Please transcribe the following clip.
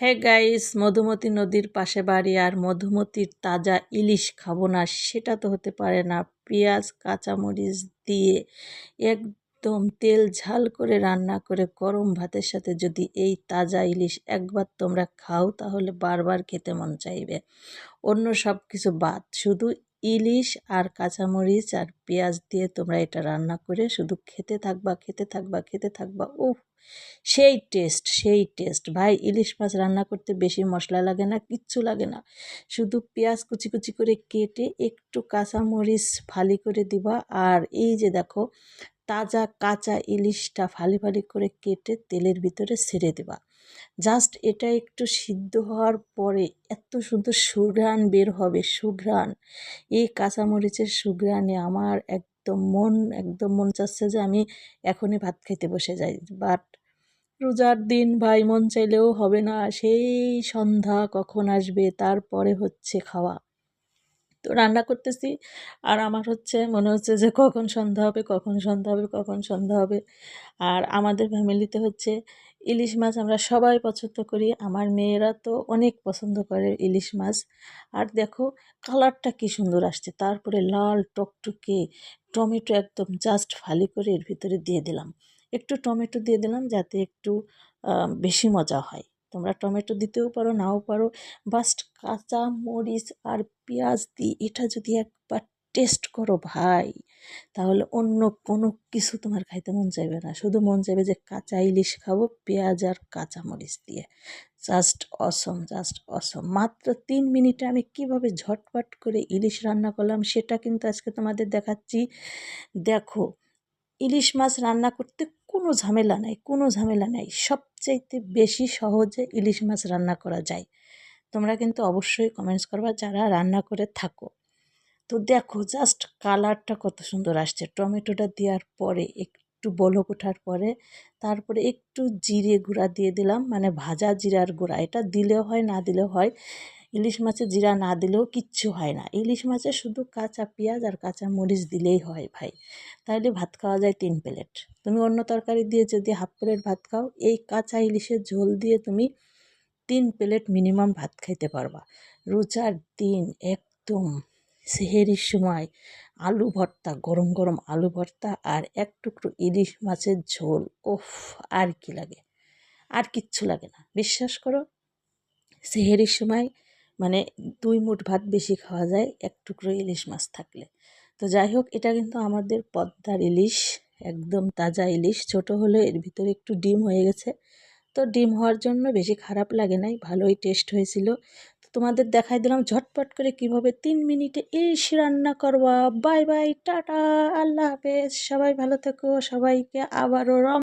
Hey guys, Madhumati নদীর পাশে বাড়ি আর মধুমতির তাজা ইলিশ খাব না, সেটা তো হতে পারে না। পেঁয়াজ, কাঁচামরিচ দিয়ে একদম তেল ঝাল করে রান্না করে গরম ভাতের সাথে যদি এই তাজা ইলিশ একবার তোমরা খাও, তাহলে বারবার খেতে মন চাইবে। অন্য সব কিছু বাদ, শুধু ইলিশ আর কাঁচামরিচ আর পেঁয়াজ দিয়ে তোমরা এটা রান্না করে শুধু খেতে থাকবা খেতে থাকবা খেতে থাকবা, উফ, সেই টেস্ট সেই টেস্ট ভাই, ইলিশ মাছ রান্না করতে বেশি মশলা লাগে না, কিচ্ছু লাগে না। শুধু পেঁয়াজ কুচি কুচি করে কেটে একটু কাঁচামরিচ ফালি করে দিবা আর এই যে দেখো, তাজা কাঁচা ইলিশটা ফালি ফালি করে কেটে তেলের ভিতরে ছেড়ে দেবা। জাস্ট এটা একটু সিদ্ধ হওয়ার পরে এত সুন্দর সুঘ্রাণ বের হবে, সুঘ্রাণ। এই কাঁচামরিচের সুঘ্রাণে আমার একদম মন একদম মন চাচ্ছে যে আমি এখনই ভাত খেতে বসে যাই। বাট রোজার দিন ভাই মন চাইলেও হবে না, সেই সন্ধ্যা কখন আসবে, তারপরে হচ্ছে খাওয়া। তো রান্না করতেছি। আর আমার হচ্ছে মনে হচ্ছে যে কখন সন্ধ্যা হবে, কখন সন্ধ্যা হবে, কখন সন্ধ্যা হবে। আর আমাদের ফ্যামিলিতে হচ্ছে ইলিশ মাছ আমরা সবাই পছন্দ করি। আমার মেয়েরা তো অনেক পছন্দ করে ইলিশ মাছ। আর দেখো কালারটা কি সুন্দর আসছে। তারপরে লাল টকটকে টমেটো একদম জাস্ট ফালি করে এর ভিতরে দিয়ে দিলাম। একটু টমেটো দিয়ে দিলাম যাতে একটু বেশি মজা হয়। তোমরা টমেটো দিতেও পারো, নাও পারো। বাস্ট কাঁচা মরিচ আর পেঁয়াজ দিয়ে এটা যদি একবার টেস্ট করো ভাই, তাহলে অন্য কোনো কিছু তোমার খাইতে মন চাইবে না। শুধু মন চাইবে যে কাঁচা ইলিশ খাব, পেঁয়াজ আর কাঁচা মরিচ দিয়ে। জাস্ট অসম জাস্ট অসম মাত্র তিন মিনিটে আমি কীভাবে ঝটপট করে ইলিশ রান্না করলাম সেটা কিন্তু আজকে তোমাদের দেখাচ্ছি। দেখো, ইলিশ মাছ রান্না করতে কোনো ঝামেলা নাই, কোনো ঝামেলা নাই। সবচাইতে বেশি সহজে ইলিশ মাছ রান্না করা যায়। তোমরা কিন্তু অবশ্যই কমেন্টস করবা যারা রান্না করে থাকো। তো দেখো জাস্ট কালারটা কত সুন্দর আসছে। টমেটোটা দেওয়ার পরে, একটু বলক ওঠার পরে, তারপরে একটু জিরে গুঁড়া দিয়ে দিলাম। মানে ভাজা জিরার গুঁড়া। এটা দিলেও হয়, না দিলেও হয়। ইলিশ মাছে জিরা না দিলেও কিচ্ছু হয় না। ইলিশ মাছে শুধু কাঁচা পেঁয়াজ আর কাঁচা মরিচ দিলেই হয় ভাই। তাহলে ভাত খাওয়া যায় তিন প্লেট। তুমি অন্য তরকারি দিয়ে যদি হাফ প্লেট ভাত খাও, এই কাঁচা ইলিশের ঝোল দিয়ে তুমি তিন প্লেট মিনিমাম ভাত খাইতে পারবা। রোজার দিন একদম সেহেরির সময় আলু ভর্তা, গরম গরম আলু ভর্তা আর এক টুকরো ইলিশ মাছের ঝোল, ওফ, আর কি লাগে? আর কিচ্ছু লাগে না। বিশ্বাস করো, সেহেরির সময় মানে দুই মুঠ ভাত বেশি খাওয়া যায়, এক টুকরো ইলিশ মাছ থাকলে। তো যাই হোক এটা কিন্তু আমাদের পদ্মার ইলিশ, একদম তাজা ইলিশ। ছোট হলে এর ভিতরে একটু ডিম হয়ে গেছে। তো ডিম হওয়ার জন্য বেশি খারাপ লাগে নাই, ভালোই টেস্ট হয়েছিল। তো তোমাদের দেখাই দিলাম ঝটপট করে কীভাবে তিন মিনিটে ইলিশ রান্না করবা। বাই বাই, টাটা, আল্লাহ হাফেজ। সবাই ভালো থেকো, সবাইকে আবারও রম